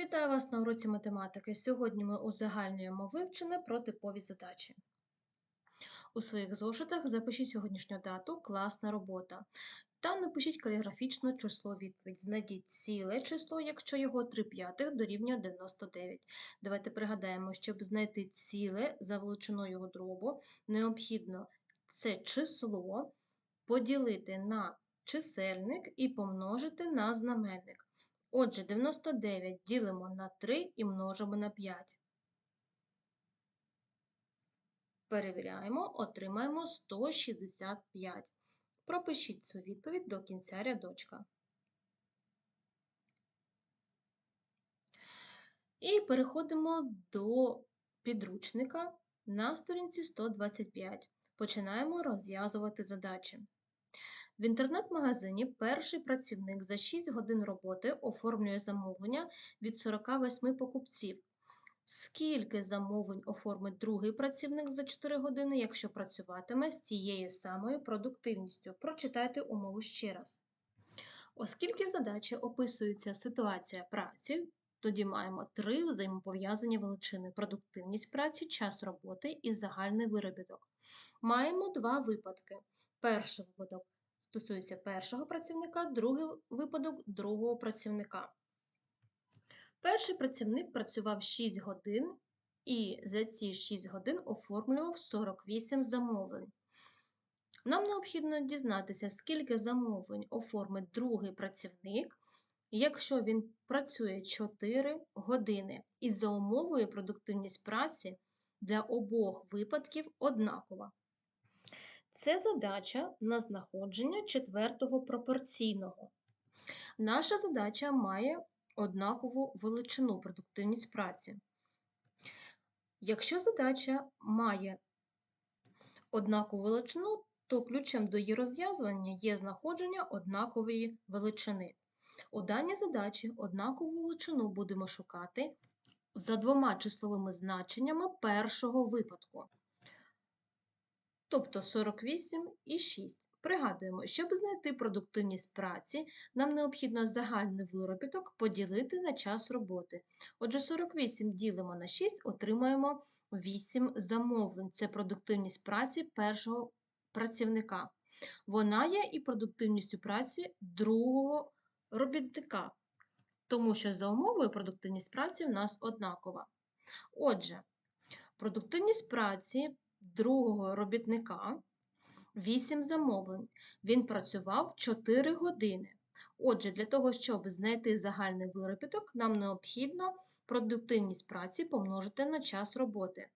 Вітаю вас на уроці математики. Сьогодні ми узагальнюємо вивчене про типові задачі. У своїх зошитах запишіть сьогоднішню дату класна робота та напишіть каліграфічно число відповідь. Знайдіть ціле число, якщо його 3 п'ятих дорівнює 99. Давайте пригадаємо, щоб знайти ціле за величиною його дробу, необхідно це число поділити на чисельник і помножити на знаменник. Отже, 99 ділимо на 3 і множимо на 5. Перевіряємо, отримаємо 165. Пропишіть цю відповідь до кінця рядочка. І переходимо до підручника на сторінці 125. Починаємо розв'язувати задачі. В інтернет-магазині перший працівник за 6 годин роботи оформлює замовлення від 48 покупців. Скільки замовлень оформить другий працівник за 4 години, якщо працюватиме з тією самою продуктивністю? Прочитайте умову ще раз. Оскільки в задачі описується ситуація праці, тоді маємо три взаємопов'язані величини: продуктивність праці, час роботи і загальний виробіток. Маємо два випадки. Перший випадок стосується першого працівника, другий випадок другого працівника. Перший працівник працював 6 годин і за ці 6 годин оформлював 48 замовлень. Нам необхідно дізнатися, скільки замовлень оформить другий працівник, якщо він працює 4 години, і за умовою продуктивність праці для обох випадків однакова. Це задача на знаходження четвертого пропорційного. Наша задача має однакову величину продуктивність праці. Якщо задача має однакову величину, то ключем до її розв'язування є знаходження однакової величини. У даній задачі однакову величину будемо шукати за двома числовими значеннями першого випадку тобто 48 і 6. Пригадуємо, щоб знайти продуктивність праці, нам необхідно загальний виробіток поділити на час роботи. Отже, 48 ділимо на 6, отримаємо 8 замовлень. Це продуктивність праці першого працівника. Вона є і продуктивністю праці другого робітника, тому що за умовою продуктивність праці в нас однакова. Отже, продуктивність праці другого робітника 8 замовлень. Він працював 4 години. Отже, для того, щоб знайти загальний виробіток, нам необхідно продуктивність праці помножити на час роботи.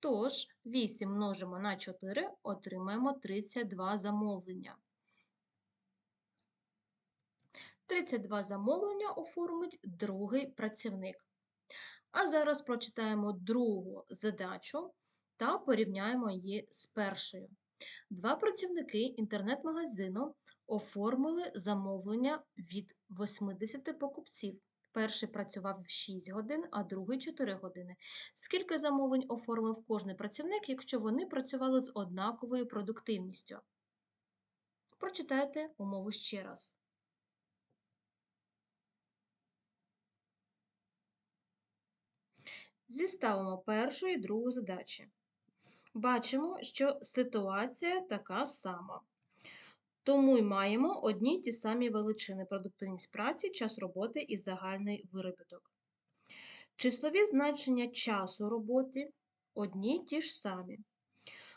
Тож, 8 множимо на 4, отримаємо 32 замовлення. 32 замовлення оформить другий працівник. А зараз прочитаємо другу задачу та порівняємо її з першою. Два працівники інтернет-магазину оформили замовлення від 80 покупців. Перший працював 6 годин, а другий 4 години. Скільки замовлень оформив кожний працівник, якщо вони працювали з однаковою продуктивністю? Прочитайте умову ще раз. Зіставимо першу і другу задачі бачимо, що ситуація така сама. Тому й маємо одні й ті самі величини продуктивність праці, час роботи і загальний виробіток. Числові значення часу роботи одні ті ж самі.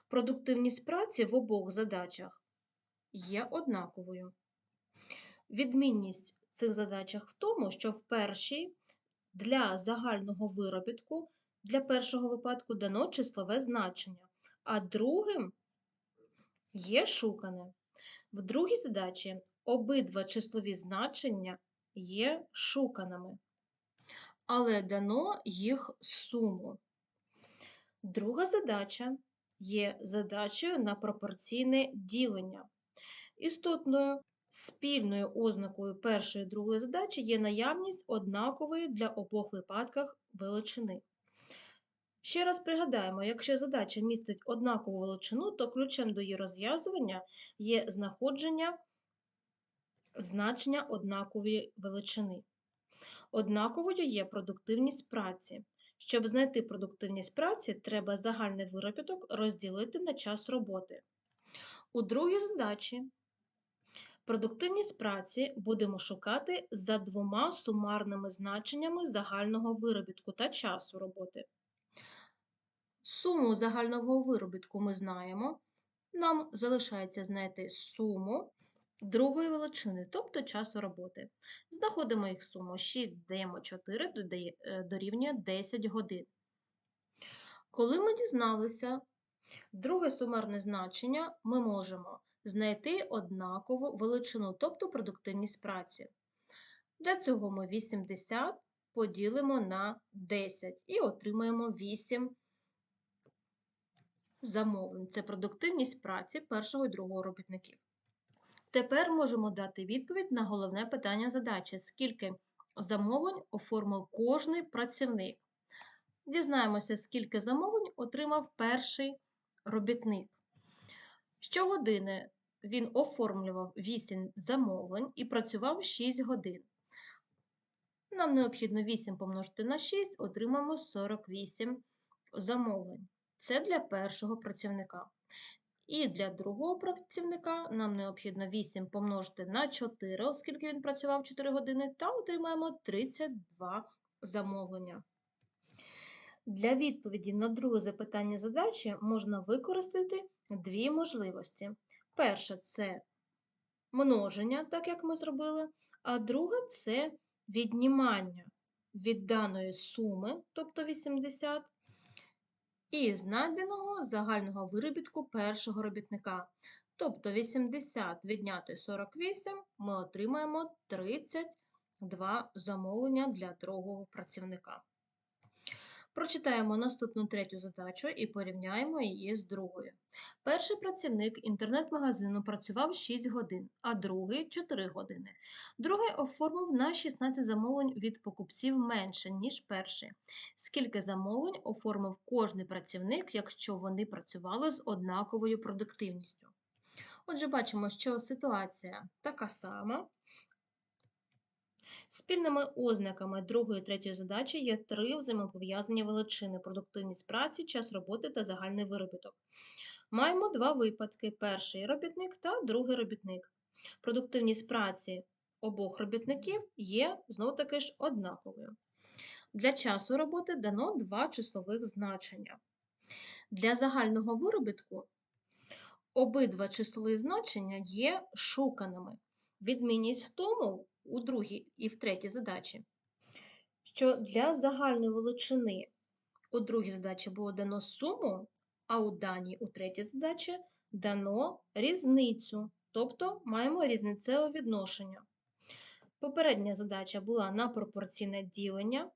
Продуктивність праці в обох задачах є однаковою. Відмінність цих задачах в тому, що в першій для загального виробітку для першого випадку дано числове значення, а другим є шукане. В другій задачі обидва числові значення є шуканими, але дано їх суму. Друга задача є задачею на пропорційне ділення. Істотною спільною ознакою першої і другої задачі є наявність однакової для обох випадках величини. Ще раз пригадаємо, якщо задача містить однакову величину, то ключем до її розв'язування є знаходження значення однакової величини. Однаковою є продуктивність праці. Щоб знайти продуктивність праці, треба загальний виробіток розділити на час роботи. У другій задачі продуктивність праці будемо шукати за двома сумарними значеннями загального виробітку та часу роботи. Суму загального виробітку ми знаємо. Нам залишається знайти суму другої величини, тобто часу роботи. Знаходимо їх суму 6 даємо 4 е, дорівнює 10 годин. Коли ми дізналися друге сумарне значення, ми можемо знайти однакову величину, тобто продуктивність праці. Для цього ми 80 поділимо на 10 і отримаємо 8 замовлень. Це продуктивність праці першого і другого робітників. Тепер можемо дати відповідь на головне питання задачі: скільки замовлень оформив кожний працівник. Дізнаємося, скільки замовлень отримав перший робітник. Щогодини він оформлював 8 замовлень і працював 6 годин. Нам необхідно 8 помножити на 6, отримаємо 48 замовлень. Це для першого працівника. І для другого працівника нам необхідно 8 помножити на 4, оскільки він працював 4 години, та отримаємо 32 замовлення. Для відповіді на друге запитання задачі можна використати дві можливості. Перша це множення, так як ми зробили, а друга це віднімання від даної суми, тобто 80, і знайденого загального виробітку першого робітника. Тобто 80 відняти 48 ми отримаємо 32 замовлення для другого працівника. Прочитаємо наступну третю задачу і порівняємо її з другою. Перший працівник інтернет-магазину працював 6 годин, а другий 4 години. Другий оформив на 16 замовлень від покупців менше, ніж перший. Скільки замовлень оформив кожний працівник, якщо вони працювали з однаковою продуктивністю? Отже, бачимо, що ситуація така сама. Спільними ознаками другої і третьої задачі є три взаємопов'язані величини: продуктивність праці, час роботи та загальний виробіток. Маємо два випадки: перший робітник та другий робітник. Продуктивність праці обох робітників є знову таки ж однаковою. Для часу роботи дано два числових значення. Для загального виробітку обидва числові значення є шуканими. Відмінність в тому, у другій і в третій задачі, що для загальної величини у другій задачі було дано суму, а у даній у третій задачі дано різницю, тобто маємо різницеве відношення. Попередня задача була на пропорційне ділення,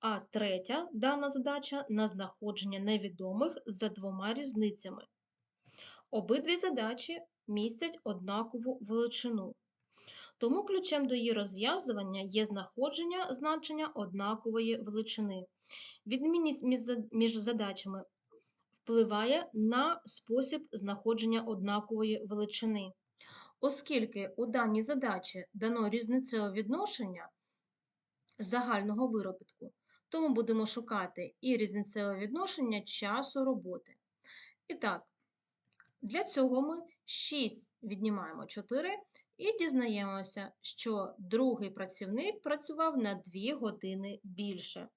а третя дана задача на знаходження невідомих за двома різницями. Обидві задачі містять однакову величину. Тому ключем до її розв'язування є знаходження значення однакової величини. Відмінність між задачами впливає на спосіб знаходження однакової величини. Оскільки у даній задачі дано різницеве відношення загального виробітку, тому будемо шукати і різницеве відношення часу роботи. І так, для цього ми 6 віднімаємо 4 і дізнаємося, що другий працівник працював на 2 години більше.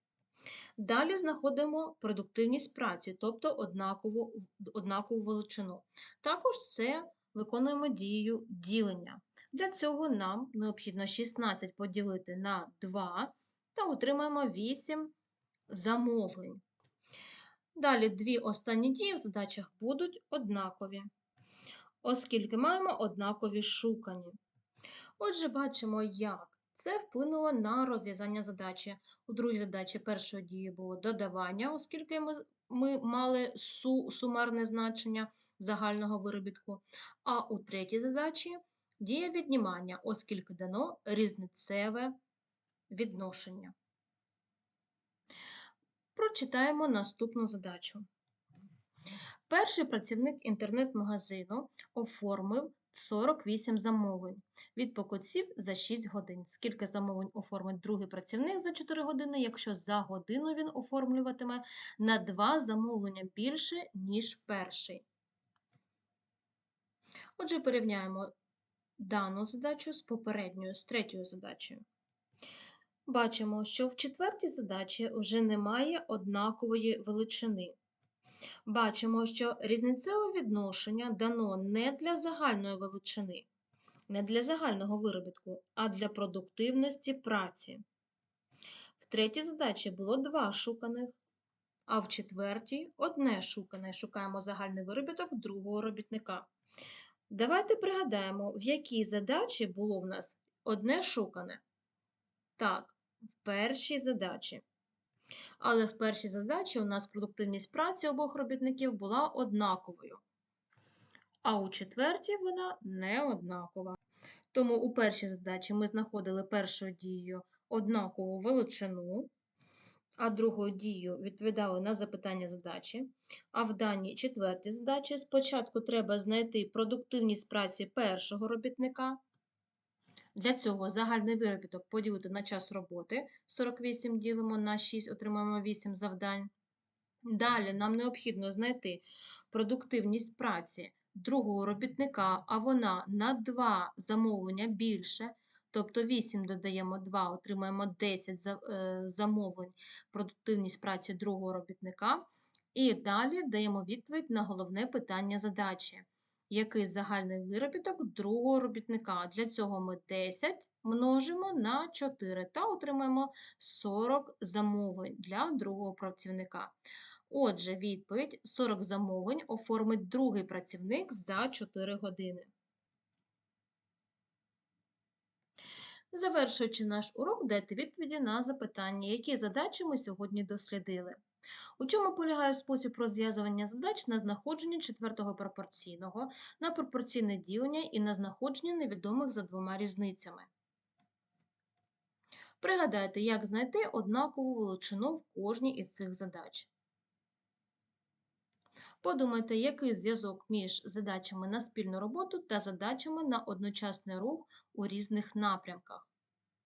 Далі знаходимо продуктивність праці, тобто однакову, однакову величину. Також це виконуємо дією ділення. Для цього нам необхідно 16 поділити на 2 та отримаємо 8 замовлень. Далі дві останні дії в задачах будуть однакові оскільки маємо однакові шукані. Отже, бачимо, як це вплинуло на розв'язання задачі. У другій задачі першою дією було додавання, оскільки ми ми мали су, сумарне значення загального виробітку. А у третій задачі дія віднімання, оскільки дано різницеве відношення. Прочитаємо наступну задачу. Перший працівник інтернет-магазину оформив 48 замовлень від покупців за 6 годин. Скільки замовлень оформить другий працівник за 4 години, якщо за годину він оформлюватиме на 2 замовлення більше, ніж перший. Отже, порівняємо дану задачу з попередньою, з третьою задачею. Бачимо, що в четвертій задачі вже немає однакової величини. Бачимо, що різницеве відношення дано не для загальної величини, не для загального виробітку, а для продуктивності праці. В третій задачі було два шуканих, а в четвертій одне шукане. Шукаємо загальний виробіток другого робітника. Давайте пригадаємо, в якій задачі було в нас одне шукане. Так, в першій задачі. Але в першій задачі у нас продуктивність праці обох робітників була однаковою. А у четвертій вона не однакова. Тому у першій задачі ми знаходили першою дією однакову величину, а другою дією відповідали на запитання задачі. А в даній четвертій задачі спочатку треба знайти продуктивність праці першого робітника. Для цього загальний виробіток поділити на час роботи. 48 ділимо на 6, отримаємо 8 завдань. Далі нам необхідно знайти продуктивність праці другого робітника, а вона на 2 замовлення більше. Тобто 8 додаємо 2, отримаємо 10 е, замовлень продуктивність праці другого робітника. І далі даємо відповідь на головне питання задачі який загальний виробіток другого робітника. Для цього ми 10 множимо на 4 та отримаємо 40 замовлень для другого працівника. Отже, відповідь 40 замовлень оформить другий працівник за 4 години. Завершуючи наш урок, дайте відповіді на запитання, які задачі ми сьогодні дослідили. У чому полягає спосіб розв'язування задач на знаходження четвертого пропорційного, на пропорційне ділення і на знаходження невідомих за двома різницями? Пригадайте, як знайти однакову величину в кожній із цих задач. Подумайте, який зв'язок між задачами на спільну роботу та задачами на одночасний рух у різних напрямках.